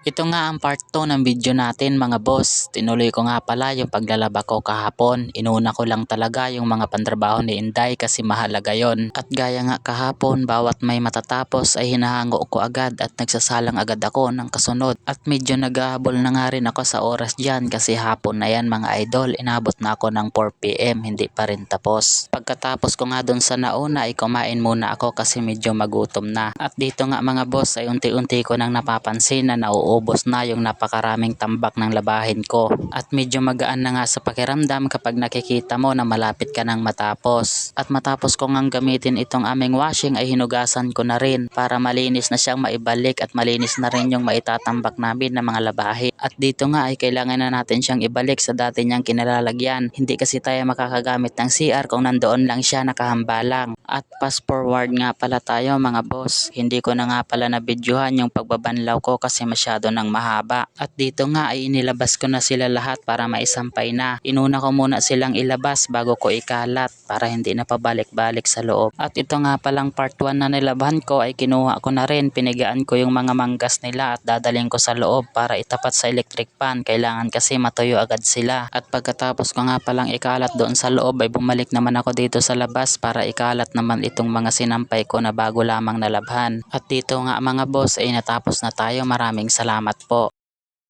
Ito nga ang part 2 ng video natin mga boss. Tinuloy ko nga pala yung paglalaba ko kahapon. Inuna ko lang talaga yung mga pantrabaho ni Inday kasi mahalaga yon. At gaya nga kahapon, bawat may matatapos ay hinahango ko agad at nagsasalang agad ako ng kasunod. At medyo naghahabol na nga rin ako sa oras dyan kasi hapon na yan mga idol. Inabot na ako ng 4pm, hindi pa rin tapos. Pagkatapos ko nga dun sa nauna ay kumain muna ako kasi medyo magutom na. At dito nga mga boss ay unti-unti ko nang napapansin na nauubos na yung napakaraming tambak ng labahin ko. At medyo magaan na nga sa pakiramdam kapag nakikita mo na malapit ka nang matapos. At matapos ko ngang gamitin itong aming washing ay hinugasan ko na rin para malinis na siyang maibalik at malinis na rin yung maitatambak namin ng mga labahin. At dito nga ay kailangan na natin siyang ibalik sa dati niyang kinalalagyan. Hindi kasi tayo makakagamit ng CR kung nandoon lang siya nakahambalang. At fast forward nga pala tayo mga boss. Hindi ko na nga pala nabidyohan yung pagbabanlaw ko kasi masyado nang mahaba. At dito nga ay inilabas ko na sila lahat para maisampay na. Inuna ko muna silang ilabas bago ko ikalat para hindi na pabalik-balik sa loob. At ito nga palang part 1 na nilabahan ko ay kinuha ko na rin. Pinigaan ko yung mga manggas nila at dadaling ko sa loob para itapat sa electric pan. Kailangan kasi matuyo agad sila. At pagkatapos ko nga palang ikalat doon sa loob ay bumalik naman ako dito sa labas para ikalat naman itong mga sinampay ko na bago lamang nalabhan. At dito nga mga boss ay natapos na tayo. Maraming salamat po.